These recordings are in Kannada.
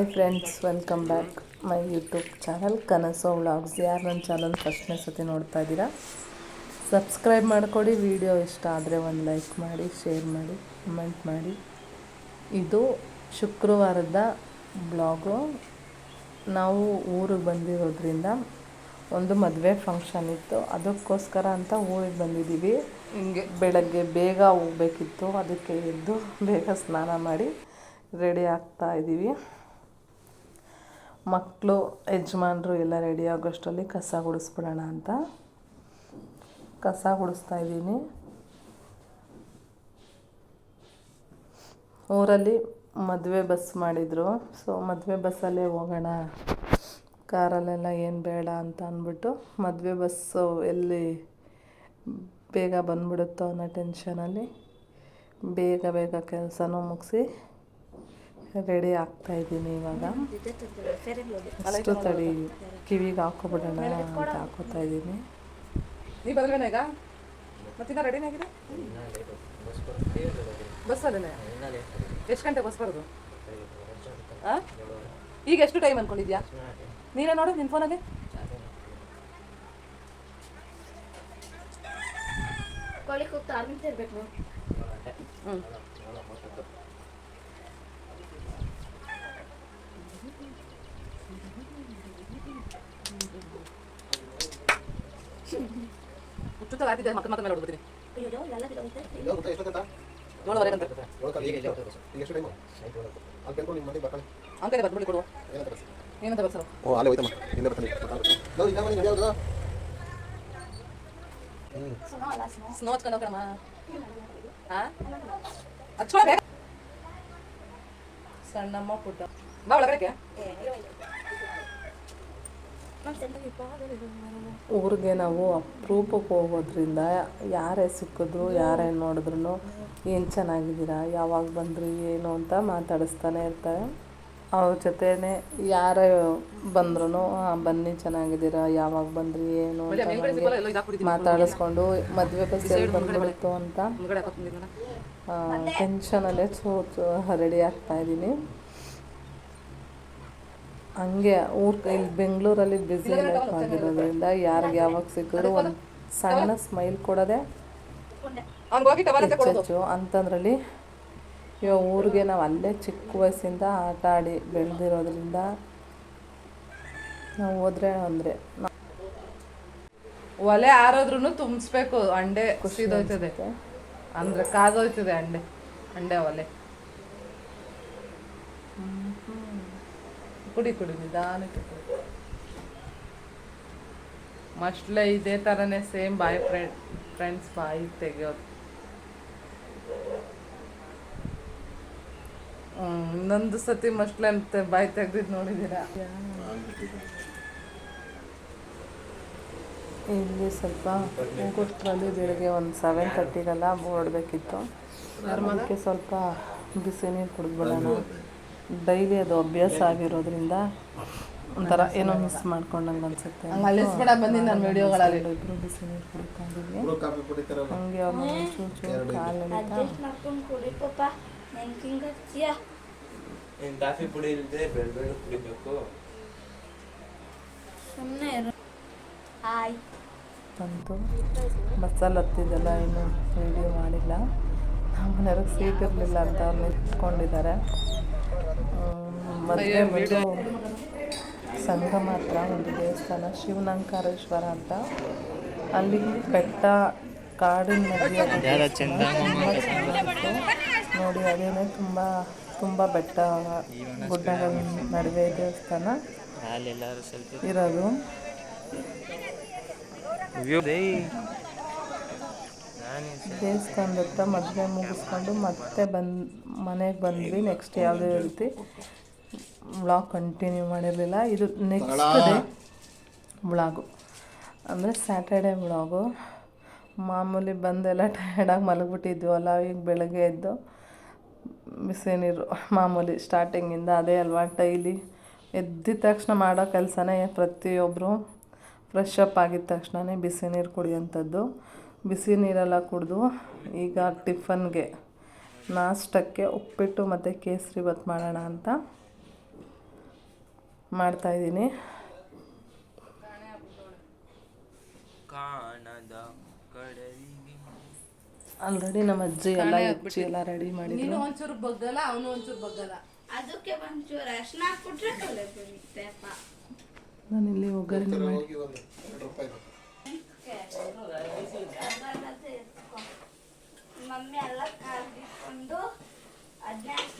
Hi friends welcome back my YouTube channel ಕನಸೋ vlogs ಯಾರು ನನ್ನ ಚಾನಲ್ ಫಸ್ಟ್ನೇ ಸತಿ ನೋಡ್ತಾ ಇದ್ದೀರಾ? ಸಬ್ಸ್ಕ್ರೈಬ್ ಮಾಡಿಕೊಡಿ ವಿಡಿಯೋ ಇಷ್ಟ ಆದರೆ ಒಂದು ಲೈಕ್ ಮಾಡಿ ಶೇರ್ ಮಾಡಿ ಕಮೆಂಟ್ ಮಾಡಿ. ಇದು ಶುಕ್ರವಾರದ ಬ್ಲಾಗು ನಾವು ಊರಿಗೆ ಬಂದಿರೋದ್ರಿಂದ ಒಂದು ಮದುವೆ ಫಂಕ್ಷನ್ ಇತ್ತು. ಅದಕ್ಕೋಸ್ಕರ ಅಂತ ಊರಿಗೆ ಬಂದಿದ್ದೀವಿ. ಹಿಂಗೆ. ಬೆಳಗ್ಗೆ ಬೇಗ ಹೋಗ್ಬೇಕಿತ್ತು. ಅದಕ್ಕೆ ಎದ್ದು ಬೇಗ ಸ್ನಾನ ಮಾಡಿ ರೆಡಿ ಆಗ್ತಾ ಇದ್ದೀವಿ. ಮಕ್ಕಳು, ಯಜಮಾನರು ಎಲ್ಲ ರೆಡಿ ಆಗೋಷ್ಟರಲ್ಲಿ ಕಸ ಗುಡಿಸ್ಬಿಡೋಣ ಅಂತ. ಕಸ ಗುಡಿಸ್ತಾ ಇದ್ದೀನಿ. ಊರಲ್ಲಿ ಮದುವೆ ಬಸ್ ಮಾಡಿದರು. ಸೊ ಮದುವೆ ಬಸ್ಸಲ್ಲೇ ಹೋಗೋಣ. ಕಾರಲ್ಲೆಲ್ಲ ಏನು ಬೇಡ ಅಂತ ಅಂದ್ಬಿಟ್ಟು ಮದುವೆ ಬಸ್ಸು ಎಲ್ಲಿ ಬೇಗ ಬಂದ್ಬಿಡುತ್ತೋ ಅನ್ನೋ ಟೆನ್ಷನಲ್ಲಿ ಬೇಗ ಬೇಗ ಕೆಲಸನೂ ಮುಗಿಸಿ ರೆಡಿ ಆಗ್ತಾ ಇದ್ದೀನಿ ಇವಾಗ. ಅಷ್ಟು ತಡಿ ಕಿವಿಗೆ ಹಾಕೋಬಿಡೋಣ ಅಂತ ಹಾಕೋತಾ ಇದ್ದೀನಿ. ನೀ ಬಂದ್ರೇನ ಈಗ? ಮತ್ತಿನ್ನ ರೆಡಿನೇ ಆಗಿದೆ? ಬಸ್ಸಲ್ಲೇನೆ ಎಷ್ಟು ಗಂಟೆ ಬಸ್ ಬರೋದು? ಈಗ ಎಷ್ಟು ಟೈಮ್ ಅನ್ಕೊಂಡಿದ್ಯಾ? ನೀನೇ ನೋಡು ನಿನ್ನ ಫೋನಲ್ಲಿ ಕೋಳಿ ಕೂಗ್ತಾ ಆರು ನಿಮಿಷ ಇರ್ಬೇಕು ಹ್ಞೂ ಹುಚ್ಚುತ್ತ ಆಗ್ತಿದ್ದೆ ಮತ್ತೆ ಮತ್ತೆ ಮೇಲೆ ಹೊಡ್ಬಿಡ್ತೀನಿ ಅಯ್ಯೋ ಎಲ್ಲ ಗೊತ್ತಾ ಎಷ್ಟೊತ್ತಂತ? ಅಂತ ಕಾಲು ಈಗ ಈಗ ಎಷ್ಟು ಟೈಮು ಅಲ್ಲಿ ಕೇಳ್ಕೊಂಡು ನಿಮ್ಮ ಮನೆಗೆ ಬರ್ತಾನೆ ಅಂಕಲ್ ಬರ್ಬಿಡಿ ಕೊಡು. ಏನಂತ ಓ ಅಲ್ಲೇ ಹೋಯ್ತಮ್ಮ. ಹಿಂದೆ ಬರ್ತಾನೆ. ನಾವು ಈಗ ಮನೆ ನಡೆಯೋದು ಹ್ಞೂ ಸುನೋ ಅಲ್ಲ ಸುನೋ ಸ್ನೋ ಹಚ್ಕೊಂಡು ಹೋಗ್ರಮ್ಮ. ಹಾಂ ಹಚ್ಕೊಳ್ಳ ಸಣ್ಣಮ್ಮ ಪುಟ್ಟ. ಬಾ ಒಳಗಡೆ ನಮ್ಮ ಸೆಂಟರ್ ಊರಿಗೆ ನಾವು ಅಪರೂಪಕ್ಕೆ ಹೋಗೋದ್ರಿಂದ ಯಾರೇ ಸಿಕ್ಕಿದ್ರು ಯಾರೇ ನೋಡಿದ್ರು ಏನು ಚೆನ್ನಾಗಿದ್ದೀರಾ ಯಾವಾಗ ಬಂದ್ರಿ ಏನು ಅಂತ ಮಾತಾಡಿಸ್ತಾನೆ ಇರ್ತಾರೆ. ಅವ್ರ ಜೊತೆನೆ ಯಾರೇ ಬಂದ್ರೂ ಬನ್ನಿ ಚೆನ್ನಾಗಿದ್ದೀರಾ ಯಾವಾಗ ಬಂದ್ರಿ ಏನು ಅಂತ ಮಾತಾಡಿಸ್ಕೊಂಡು ಮದುವೆ ಬಸ್ ಎಲ್ಲಿ ಬಂದ್ಬಿಡ್ತು ಅಂತ. ಟೆನ್ಷನಲ್ಲೇ ಸೋತು ರೆಡಿ ಆಗ್ತಾ ಇದ್ದೀನಿ. ಹಂಗೆ ಊರ್ ಇಲ್ಲಿ ಬೆಂಗಳೂರಲ್ಲಿ ಬ್ಯುಸಿ ಲೈಫ್ ಆಗಿರೋದ್ರಿಂದ ಯಾರಿಗೆ ಯಾವಾಗ ಸಿಕ್ಕಿದ್ರು ಒಂದು ಸಣ್ಣ ಸ್ಮೈಲ್ ಕೊಡೋದೆ ಹೆಚ್ಚು ಅಂತಂದ್ರಲ್ಲಿ ಇವಾಗ ಊರಿಗೆ ನಾವು ಅಲ್ಲೇ ಚಿಕ್ಕ ವಯಸ್ಸಿಂದ ಆಟ ಆಡಿ ಬೆಳೆದಿರೋದ್ರಿಂದ ನಾವು ಹೋದ್ರೆ ಅಂದರೆ ಒಲೆ ಆರೋದ್ರೂ ತುಂಬಿಸ್ಬೇಕು ಅಂಡೆ ಕುಸಿದೋಯ್ತದೆ ಅಂದ್ರೆ ಕಾದೋಯ್ತದೆ ಅಂಡೆ ಅಂಡೆ ಒಲೆ. ಕುಡಿ ಕುಡಿ ನಿಧಾನಕ್ಕೆ ಕುಡಿ. ಮಸ್ಟ್ಲೆ ಇದೇ ಥರನೇ ಸೇಮ್ ಬಾಯ್ ಫ್ರೆಂಡ್ ಫ್ರೆಂಡ್ಸ್ ಬಾಯಿ ತೆಗೆಯೋದು. ಇನ್ನೊಂದು ಸತಿ ಮಸ್ಟ್ಲೆ ಅಂತ ಬಾಯಿ ತೆಗ್ದಿದ್ದು ನೋಡಿದ್ದೀರಾ? ಇಲ್ಲಿ ಸ್ವಲ್ಪ ಹೂಗುಟ್ರಲ್ಲಿ ಬೆಳಗ್ಗೆ ಒಂದು ಸೆವೆನ್ ತರ್ಟಿಗೆಲ್ಲ ಹೊರಡಬೇಕಿತ್ತು ಅದಕ್ಕೆ ಸ್ವಲ್ಪ ಬಿಸಿ ನೀರು ಕುಡಿದ್ಬಿಡೋಣ. ಡೈಲಿ ಅದು ಅಭ್ಯಾಸ ಆಗಿರೋದ್ರಿಂದ ಒಂಥರ ಏನೋ ಮಿಸ್ ಮಾಡ್ಕೊಂಡಂಗೆ ಅನ್ಸುತ್ತೆ. ನನ್ನ ವಿಡಿಯೋಗಳಲ್ಲಿ. ಇಬ್ಬರು ಬಿಸಿ ನೀರು ಕುಡಿತಾ ಇದ್ದೀವಿ ಹುಡುಗ ಕಾಫಿ ಹಂಗೆ ಅವ್ರ ಚೂರು ಚೂರು ಕಾಲು ಕಾಫಿ ಪುಡಿ ಇಲ್ಲದೆ ಬೆಳ್ಬೆಳ್ಳು ಕುಡಿಬೇಕು. ಸುಮ್ಮನೆ ಹಾಯ್ ಬಂತು. ಬಸ್ಸಲ್ಲಿ ಹತ್ತಿದ್ದೆಲ್ಲ ಇನ್ನೂ ವಿಡಿಯೋ ಮಾಡಿಲ್ಲ. ನಮ್ಮ ಮನೆಯವ್ರಿಗೆ ಸೀಟ್ ಇರಲಿಲ್ಲ ಅಂತ ಅವ್ರು ನಿಂತ್ಕೊಂಡಿದ್ದಾರೆ. ಮದುವೆ ಬಂದು ಸಂಗಮ ಹತ್ರ ಒಂದು ದೇವಸ್ಥಾನ ಶಿವನಂಕಾರೇಶ್ವರ ಅಂತ. ಅಲ್ಲಿ ಬೆಟ್ಟ ಕಾಡಿನ ಮಧ್ಯೆ ನೋಡಿ ಅದೇನೇ ತುಂಬ ತುಂಬ ಬೆಟ್ಟ ಗುಡ್ಡಗಳ ನಡುವೆ ದೇವಸ್ಥಾನ. ಇರೋದು. ದೇವಸ್ಥಾನದ ಹತ್ರ ಮದುವೆ ಮುಗಿಸ್ಕೊಂಡು ಮತ್ತೆ ಬಂದು ಮನೆಗೆ ಬಂದ್ವಿ ನೆಕ್ಸ್ಟ್ ಯಾವುದೇ ರೀತಿ. ವ್ಲಾಗ್ ಕಂಟಿನ್ಯೂ ಮಾಡಿರಲಿಲ್ಲ. ಇದು ನೆಕ್ಸ್ಟ್ ಡೇ ವ್ಲಾಗು ಅಂದರೆ ಸ್ಯಾಟರ್ಡೇ ವ್ಲಾಗು ಮಾಮೂಲಿ ಬಂದೆಲ್ಲ ಟಯರ್ಡಾಗಿ ಮಲಗಿಬಿಟ್ಟಿದ್ವಲ್ಲ ಈಗ ಬೆಳಗ್ಗೆ ಎದ್ದು ಬಿಸಿ ನೀರು ಮಾಮೂಲಿ ಸ್ಟಾರ್ಟಿಂಗಿಂದ ಅದೇ ಅಲ್ವಾ ಡೈಲಿ ಎದ್ದಿದ ತಕ್ಷಣ ಮಾಡೋ ಕೆಲಸನೇ ಪ್ರತಿಯೊಬ್ಬರು ಫ್ರೆಶ್ ಅಪ್ ಆಗಿದ ತಕ್ಷಣವೇ ಬಿಸಿ ನೀರು ಕುಡಿಯೋಂಥದ್ದು ಬಿಸಿ ನೀರೆಲ್ಲ ಕುಡಿದು ಈಗ ಟಿಫನ್ಗೆ ನಾಷ್ಟಕ್ಕೆ ಉಪ್ಪಿಟ್ಟು ಮತ್ತು ಕೇಸರಿ ಬತ್ ಮಾಡೋಣ ಅಂತ ಮಾಡ್ತಾಯಿದ್ದೀನಿ ಆಲ್ರೆಡಿ ನಮ್ಮ ಅಜ್ಜಿ ಎಲ್ಲ ಹೆಚ್ಚಿ ಎಲ್ಲ ರೆಡಿ ಮಾಡಿದ್ರು. ನೀನು ಒಂಚೂರು ಬಗ್ಗಲ್ಲ ಅವನು ಒಂಚೂರು ಬಗ್ಗಲ್ಲ. ಅದಕ್ಕೆ ಒಂಚೂರು ಅರ್ಶಿನ ಹಾಕ್ಬಿಟ್ರೆ ಕಲೆ ಬರುತ್ತೆ ಅಪ್ಪ. ನಾನು ಇಲ್ಲಿ ಒಗ್ಗರಣೆ ಮಾಡಿ ಹೋಗಿ ಒಂದು ಎರಡು ರೂಪಾಯಿ ಮಮ್ಮಿ ಎಲ್ಲ ಕಾದಿಟ್ಕೊಂಡು ಅದನ್ನ ಹಾಕಿ ನಮ್ಗೆ ಯೂಸ್ ಮಾಡೋದು ಎಲ್ಲ ಬುಡಲಿ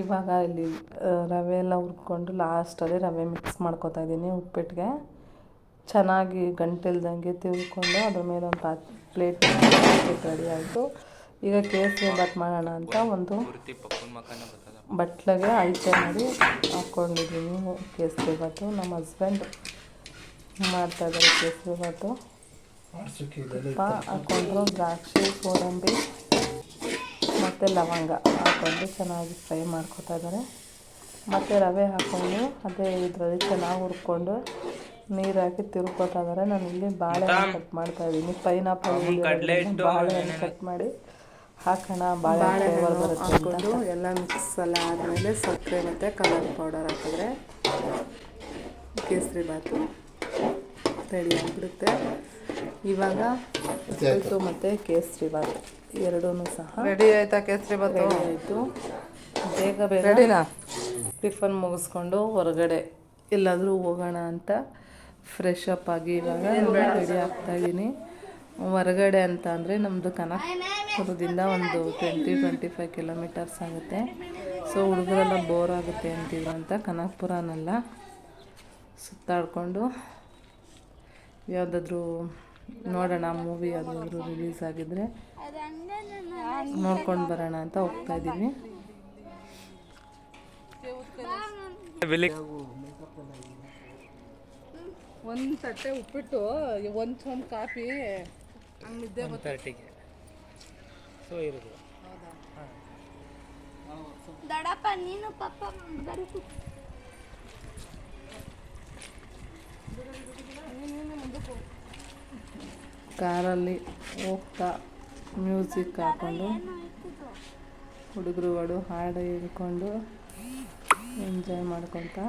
ಇವಾಗ ಇಲ್ಲಿ ರವೆ ಎಲ್ಲ ಹುರ್ಕೊಂಡು ಲಾಸ್ಟಲ್ಲಿ ರವೆ ಮಿಕ್ಸ್ ಮಾಡ್ಕೊತಾ ಇದ್ದೀನಿ ಉಪ್ಪಿಟ್ಟಿಗೆ ಚೆನ್ನಾಗಿ ಗಂಟಿಲ್ದಂಗೆ ತಿಳ್ಕೊಂಡು ಅದ್ರ ಮೇಲೆ ಒಂದು ಪಾತ್ ಪ್ಲೇಟ್ ರೆಡಿ ಆಯಿತು. ಈಗ ಕೇಸರಿ ಬಾತ್ ಮಾಡೋಣ ಅಂತ ಒಂದು ಬಟ್ಲಿಗೆ ಅಳತೆ ಮಾಡಿ ಹಾಕ್ಕೊಂಡಿದ್ದೀನಿ ಕೇಸರಿ ಬಾತು ನಮ್ಮ ಹಸ್ಬೆಂಡ್ ಮಾಡ್ತಾಯಿದ್ದಾರೆ ಕೇಸರಿ ಬಾತು ತುಪ್ಪ ಹಾಕ್ಕೊಂಡು ದ್ರಾಕ್ಷಿ ಗೋಡಂಬಿ ಮತ್ತು ಲವಂಗ ಹಾಕೊಂಡು ಚೆನ್ನಾಗಿ ಫ್ರೈ ಮಾಡ್ಕೊತಾ ಇದ್ದಾರೆ. ಮತ್ತು ರವೆ ಹಾಕೊಂಡು ಅದೇ ಇದರಲ್ಲಿ ಚೆನ್ನಾಗಿ ಹುರ್ಕೊಂಡು ನೀರು ಹಾಕಿ ತಿರ್ಕೊತಾ ಇದ್ದಾರೆ. ನಾನು ಇಲ್ಲಿ ಬಾಳೆಹಣ್ಣು ಕಟ್ ಮಾಡ್ತಾ ಇದ್ದೀನಿ. ಪೈನಾಪಲ್ ಬಾಳೆಹಣ್ಣು ಕಟ್ ಮಾಡಿ ಹಾಕೋಣ ಬಾಳೆ ಫ್ಲೇವರ್ ಬರುತ್ತೆ ಹಾಕ್ಕೊಂಡು ಎಲ್ಲ ಮಿಕ್ಸ್ ಎಲ್ಲ ಆದಮೇಲೆ ಸಕ್ಕರೆ ಮತ್ತು ಕಲರ್ ಪೌಡರ್ ಹಾಕಿದ್ರೆ ಕೇಸರಿ ಬಾತು ರೆಡಿ ಆಗಿಬಿಡುತ್ತೆ. ಇವಾಗ ಉಪ್ಪಿಟ್ಟು ಮತ್ತು ಕೇಸರಿ ಬಾತ್ ಎರಡೂ ಸಹ ರೆಡಿ ಆಯ್ತಾ ಕೇಸರಿ ಬಾತ್? ರೆಡಿ ಆಯಿತು. ಬೇಗ ಬೇಗ ರೆಡಿನಾ ಟಿಫನ್ ಮುಗಿಸ್ಕೊಂಡು ಹೊರಗಡೆ ಎಲ್ಲಾದರೂ ಹೋಗೋಣ ಅಂತ ಫ್ರೆಶ್ ಅಪ್ ಆಗಿ ಇವಾಗ ರೆಡಿ ಆಗ್ತಾ ಇದ್ದೀನಿ ಹೊರಗಡೆ ಅಂತ ಅಂದರೆ ನಮ್ಮದು ಕನಕಪುರದಿಂದ ಒಂದು ಟ್ವೆಂಟಿ ಟ್ವೆಂಟಿ ಫೈವ್ ಕಿಲೋಮೀಟರ್ಸ್ ಆಗುತ್ತೆ. ಸೊ ಹುಡುಗರೆಲ್ಲ ಬೋರ್ ಆಗುತ್ತೆ ಅಂತಿದ್ರು ಅಂತ ಕನಕಪುರನೆಲ್ಲ ಸುತ್ತಾಡಿಕೊಂಡು ಯಾವುದಾದ್ರೂ ನೋಡೋಣ ಮೂವಿ ಯಾವುದಾದ್ರೂ ರಿಲೀಸ್ ಆಗಿದ್ರೆ ನೋಡ್ಕೊಂಡು ಬರೋಣ ಅಂತ ಹೋಗ್ತಾ ಇದ್ದೀನಿ. ಒಂದು ತಟ್ಟೆ ಉಪ್ಪಿಟ್ಟು ಒಂದು ಚೊಂಬ್ ಕಾಫಿ ನಿದ್ದೆ ತರ್ಟಿಗೆ ಸೊ ಇರೋದು. ದಡಪ್ಪ ನೀನು ಪಪ್ಪ ಕಾರಲ್ಲಿ ಹೋಗ್ತಾ ಮ್ಯೂಸಿಕ್ ಹಾಕ್ಕೊಂಡು ಹುಡುಗರುಗಳು ಹಾಡು ಹೇಳ್ಕೊಂಡು ಎಂಜಾಯ್ ಮಾಡ್ಕೊತಾ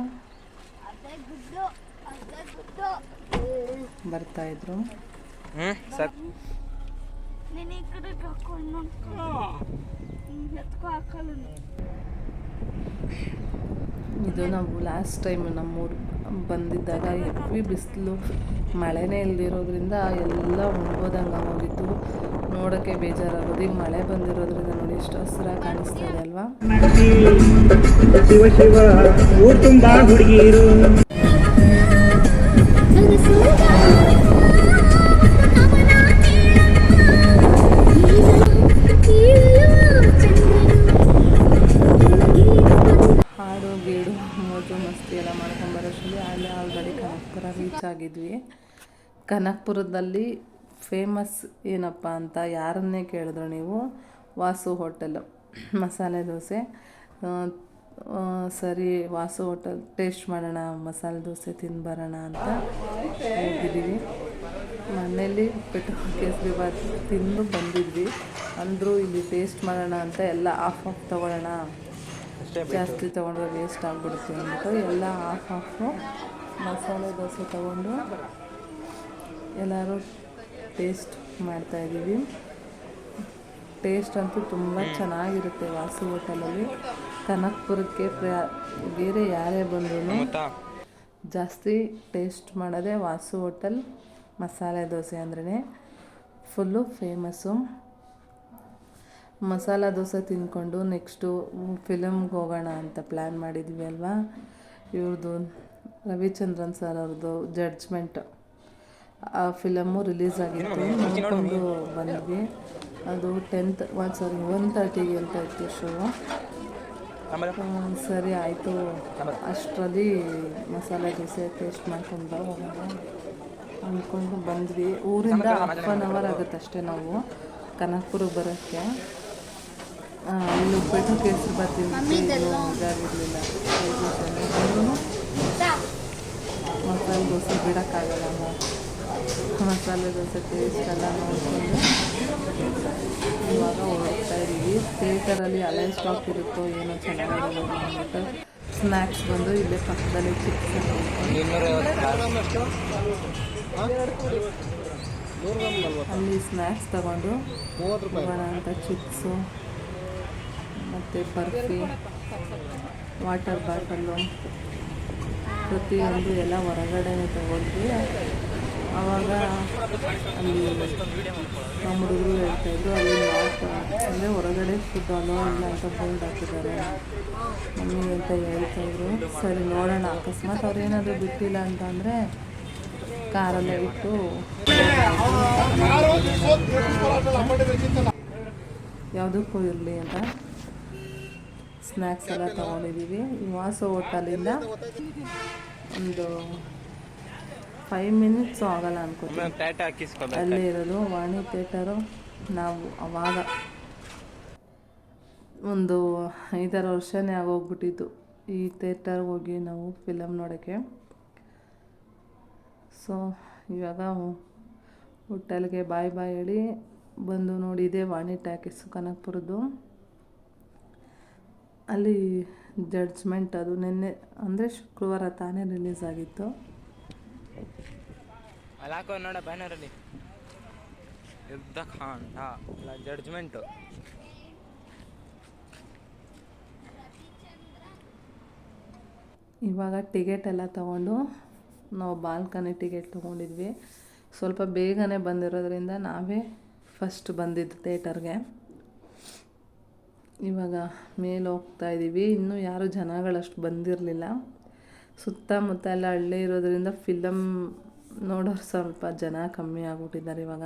ಬರ್ತಾಯಿದ್ರು ಹಾಕೊಂಡು ಇದು ನಾವು ಲಾಸ್ಟ್ ಟೈಮ್ ನಮ್ಮೂರು ಬಂದಿದ್ದಾಗ ಹೆವಿ ಬಿಸಿಲು ಮಳೆನೇ ಇಲ್ದಿರೋದ್ರಿಂದ ಎಲ್ಲ ಒಣಗೋದಂಗೆ ಹೋಗಿತ್ತು ನೋಡೋಕ್ಕೆ ಬೇಜಾರಾಗೋದು ಈಗ ಮಳೆ ಬಂದಿರೋದ್ರಿಂದ ನೋಡಿ ಎಷ್ಟು ಹಸಿರಾಗಿ ಕಾಣಿಸ್ತಾ ಇದೆ ಅಲ್ವಾ ಕನಕಪುರದಲ್ಲಿ ಫೇಮಸ್ ಏನಪ್ಪ ಅಂತ ಯಾರನ್ನೇ ಕೇಳಿದ್ರು ನೀವು ವಾಸು ಹೋಟೆಲ್ ಮಸಾಲೆ ದೋಸೆ. ಸರಿ ವಾಸು ಹೋಟೆಲ್ ಟೇಸ್ಟ್ ಮಾಡೋಣ ಮಸಾಲೆ ದೋಸೆ ತಿಂದು ಬರೋಣ ಅಂತ ಹೋಗಿದ್ದೀವಿ ಮನೇಲಿ ಪೆಟ್ರೋಲ್ ಕೇಸರಿ ಬಾತ್ ತಿಂದು ಬಂದಿದ್ವಿ. ಅಂದರೂ ಇಲ್ಲಿ ಟೇಸ್ಟ್ ಮಾಡೋಣ ಅಂತ ಎಲ್ಲ ಆಫ್ ಆಫ್ ತೊಗೊಳ್ಳೋಣ. ಜಾಸ್ತಿ ತೊಗೊಂಡ್ರೆ ವೇಸ್ಟ್ ಆಗಿಬಿಡುತ್ತೆ ಅಂದ್ಬಿಟ್ಟು ಎಲ್ಲ ಆಫ್ ಆಫು ಮಸಾಲೆ ದೋಸೆ ತೊಗೊಂಡು ಎಲ್ಲರೂ ಟೇಸ್ಟ್ ಮಾಡ್ತಾಯಿದ್ದೀವಿ ಟೇಸ್ಟ್ ಅಂತೂ ತುಂಬ ಚೆನ್ನಾಗಿರುತ್ತೆ ವಾಸು ಹೋಟೆಲಲ್ಲಿ. ಕನಕಪುರಕ್ಕೆ ಪ್ರ ಬೇರೆ ಯಾರೇ ಬಂದ್ರೂ ಜಾಸ್ತಿ ಟೇಸ್ಟ್ ಮಾಡೋದೇ ವಾಸು ಹೋಟೆಲ್ ಮಸಾಲೆ ದೋಸೆ ಅಂದ್ರೇ ಫುಲ್ಲು ಫೇಮಸ್ಸು. ಮಸಾಲ ದೋಸೆ ತಿಂದ್ಕೊಂಡು ನೆಕ್ಸ್ಟು ಫಿಲಮ್ಗೆ ಹೋಗೋಣ ಅಂತ ಪ್ಲ್ಯಾನ್ ಮಾಡಿದ್ವಿ ಅಲ್ವಾ? ಇವ್ರದ್ದು ರವಿಚಂದ್ರನ್ ಸರ್ ಅವ್ರದ್ದು ಜಡ್ಜ್ಮೆಂಟ್. ಫಿಲಮ್ಮು ರಿಲೀಸ್ ಆಗಿತ್ತು ನೋಡ್ಕೊಂಡು ಬಂದ್ವಿ. ಅದು ಟೆಂತ್ ಒಂದು ಸಾರಿ ಒನ್ ತರ್ಟಿಗೆ ಅಂತ ಇತ್ತು ಶೋ. ಸರಿ ಆಯಿತು. ಅಷ್ಟರಲ್ಲಿ ಮಸಾಲೆ ದೋಸೆ ಟೇಸ್ಟ್ ಮಾಡ್ಕೊಂಡು ಅಂದ್ಕೊಂಡು ಬಂದ್ವಿ. ಊರಿಂದ ಹಾಫ್ ಆನ್ ಅವರ್ ಆಗುತ್ತೆ ಅಷ್ಟೇ ನಾವು. ಕನಕಪುರಕ್ಕೆ ಬರೋಕ್ಕೆ. ಆ, ಇಲ್ಲಿ ಉಪ್ಪಿಟ್ಟು ಕೇಸರಿ ಇದಾಗಿರಲಿಲ್ಲ. ಮಸಾಲೆ ದೋಸೆ ಬಿಡೋಕ್ಕಾಗಲ್ಲ ಮಸಾಲೆ ದೋಸೆ ಟೇಸ್ಟ್ ಎಲ್ಲ ನೋಡಿಕೊಂಡು ಇವಾಗ ಹೋಗ್ತಾ ಇದ್ದೀವಿ. ಥಿಯೇಟರಲ್ಲಿ ಹಳೆ ಸ್ಟಾಕ್ ಇರುತ್ತೋ ಏನೋ ಚೆನ್ನಾಗಿರೋದು ಅಂದ್ಬಿಟ್ಟು ಸ್ನ್ಯಾಕ್ಸ್ ಬಂದು ಇಲ್ಲೇ ಪಕ್ಕದಲ್ಲಿ ಚಿಪ್ಸ್ ಅಲ್ಲಿ ಸ್ನ್ಯಾಕ್ಸ್ ತಗೊಂಡು ಅಂತ ಚಿಪ್ಸು ಮತ್ತು ಬರ್ಫಿ ವಾಟರ್ ಬಾಟಲು ಪ್ರತಿಯೊಂದು ಎಲ್ಲ ಹೊರಗಡೆನೇ ತಗೊಂಡ್ವಿ. ಆವಾಗ ಅಲ್ಲಿ ನಮ್ಮ ಹುಡುಗರು ಹೇಳ್ತಾಯಿದ್ರು ಅಲ್ಲಿ ನಾಟ್ ಅಂದರೆ ಹೊರಗಡೆ ಫುಡ್ ಅಲೋ ಇಲ್ಲ ಅಂತ ಬೋರ್ಡ್ ಹಾಕಿದ್ದಾರೆ. ಮಮ್ಮಿ ಅಂತ ಹೇಳ್ತಾಯಿದ್ರು ಸರಿ ನೋಡೋಣ. ಅಕಸ್ಮಾತ್ ಅವ್ರು ಏನಾದರೂ ಬಿಟ್ಟಿಲ್ಲ ಅಂತಂದರೆ ಕಾರಲ್ಲೇ ಇಟ್ಟು ಯಾವುದಕ್ಕೂ ಇರಲಿ ಅಂತ ಸ್ನ್ಯಾಕ್ಸ್ ಎಲ್ಲ ತೊಗೊಂಡಿದ್ದೀವಿ. ವಾಸ ಹೋಟಲಿಂದ ಒಂದು ಫೈವ್ ಮಿನಿಟ್ಸ್ ಆಗಲ್ಲ ಅನ್ಕೋತೀನಿ. ಅಲ್ಲಿ ಇರೋದು ವಾಣಿ ಥಿಯೇಟರು. ನಾವು ಅವಾಗ ಒಂದು ಐದಾರು ವರ್ಷನೇ ಆಗೋಗ್ಬಿಟ್ಟಿತ್ತು ಈ ಥಿಯೇಟರ್ಗೆ ಹೋಗಿ ನಾವು ಫಿಲಮ್ ನೋಡೋಕ್ಕೆ. ಸೊ ಇವಾಗ ಹೋಟೆಲ್ಗೆ ಬಾಯ್ ಬಾಯ್ ಹೇಳಿ ಬಂದು ನೋಡಿದೆ ವಾಣಿ ಟ್ಯಾಕಿಸ್ ಕನಕಪುರದ್ದು. ಅಲ್ಲಿ ಜಡ್ಜ್ಮೆಂಟ್ ಅದು. ನಿನ್ನೆ ಅಂದರೆ ಶುಕ್ರವಾರ ತಾನೇ ರಿಲೀಸ್ ಆಗಿತ್ತು. ಅಲ್ಲಿ ಹಾಕೋ ನೋಡ ಬ್ಯಾನರಲ್ಲಿ. ಯುದ್ಧ ಕಾಂಡ. ಅಲ್ಲ ಜಡ್ಜ್ಮೆಂಟು ಇವಾಗ ಟಿಕೆಟ್ ಎಲ್ಲ ತಗೊಂಡು ನಾವು ಬಾಲ್ಕನಿ ಟಿಕೆಟ್ ತೊಗೊಂಡಿದ್ವಿ. ಸ್ವಲ್ಪ ಬೇಗನೆ ಬಂದಿರೋದ್ರಿಂದ ನಾವೇ ಫಸ್ಟ್ ಬಂದಿದ್ದು ಥೇಟರ್ಗೆ ಇವಾಗ ಮೇಲೆ ಹೋಗ್ತಾ ಇದ್ದೀವಿ ಇನ್ನೂ ಯಾರೂ ಜನಗಳಷ್ಟು ಬಂದಿರಲಿಲ್ಲ. ಸುತ್ತಮುತ್ತ ಎಲ್ಲ ಹಳ್ಳಿ ಇರೋದ್ರಿಂದ ಫಿಲಮ್ ನೋಡೋರು ಸ್ವಲ್ಪ ಜನ ಕಮ್ಮಿ ಆಗ್ಬಿಟ್ಟಿದ್ದಾರೆ ಇವಾಗ.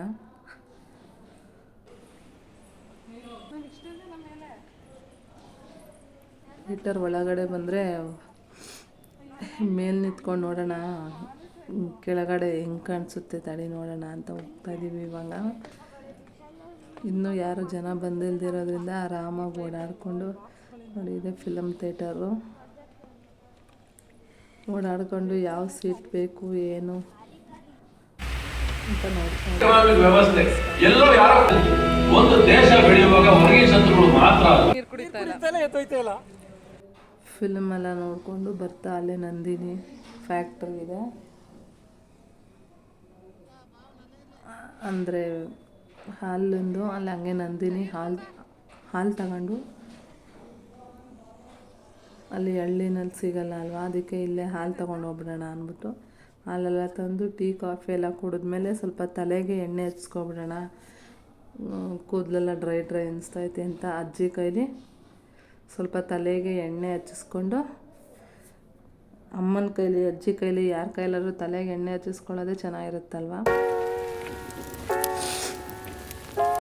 ಥಿಯೇಟರ್ ಒಳಗಡೆ ಬಂದರೆ ಮೇಲೆ ನಿಂತ್ಕೊಂಡು ನೋಡೋಣ, ಕೆಳಗಡೆ ಹೆಂಗೆ ಕಾಣಿಸುತ್ತೆ ತಡಿ ನೋಡೋಣ ಅಂತ ಹೋಗ್ತಾ ಇದ್ದೀವಿ ಇವಾಗ. ಇನ್ನೂ ಯಾರು ಜನ ಬಂದಿಲ್ದಿರೋದ್ರಿಂದ ಆರಾಮಾಗಿ ಓಡಾಡಿಕೊಂಡು, ನೋಡಿ ಇದೆ ಫಿಲಮ್ ಥಿಯೇಟರು. ಓಡಾಡಿಕೊಂಡು ಯಾವ ಸೀಟ್ ಬೇಕು, ಏನು ಅಂತ ನೋಡ್ತಾ ಇದ್ದೀವಿ. ಎಕನಾಮಿಕ್ ವ್ಯವಸ್ಥೆ. ಎಲ್ಲೋ ಯಾರೋ ಒಂದು ದೇಶ ಬೆಳೆಯುವಾಗ ಹೊರಗಿನ ಶತ್ರುಗಳು ಮಾತ್ರ ಅಲ್ಲ. ಫಿಲ್ಮ್ ಎಲ್ಲ ನೋಡಿಕೊಂಡು ಬರ್ತಾ ಅಲ್ಲೇ ನಂದಿನಿ ಫ್ಯಾಕ್ಟ್ರಿ ಇದೆ. ಅಂದರೆ ಹಾಲಿಂದು ಅಲ್ಲಿ ಹಂಗೆ ನಂದಿನಿ ಹಾಲು ಹಾಲು ತಗೊಂಡು ಅಲ್ಲಿ ಹಳ್ಳಿನಲ್ಲಿ ಸಿಗಲ್ಲ ಅಲ್ವಾ? ಅದಕ್ಕೆ ಇಲ್ಲೇ ಹಾಲು ತಗೊಂಡು ಹೋಗ್ಬಿಡೋಣ ಅಂದ್ಬಿಟ್ಟು. ಹಾಲೆಲ್ಲ ತಂದು ಟೀ, ಕಾಫಿ ಎಲ್ಲ ಕುಡಿದ್ಮೇಲೆ ಸ್ವಲ್ಪ ತಲೆಗೆ ಎಣ್ಣೆ ಹಚ್ಕೊಬಿಡೋಣ ಕೂದಲೆಲ್ಲ ಡ್ರೈ ಡ್ರೈ ಅನಿಸ್ತೈತೆ ಅಂತ ಅಜ್ಜಿ ಕೈಲಿ ಸ್ವಲ್ಪ ತಲೆಗೆ ಎಣ್ಣೆ ಹಚ್ಚಿಸ್ಕೊಂಡು ಅಮ್ಮನ ಕೈಲಿ, ಅಜ್ಜಿ ಕೈಲಿ ಯಾರ ಕೈಲಾದರೂ ತಲೆಗೆ ಎಣ್ಣೆ ಹಚ್ಚಿಸ್ಕೊಳ್ಳೋದೇ ಚೆನ್ನಾಗಿರುತ್ತಲ್ವ?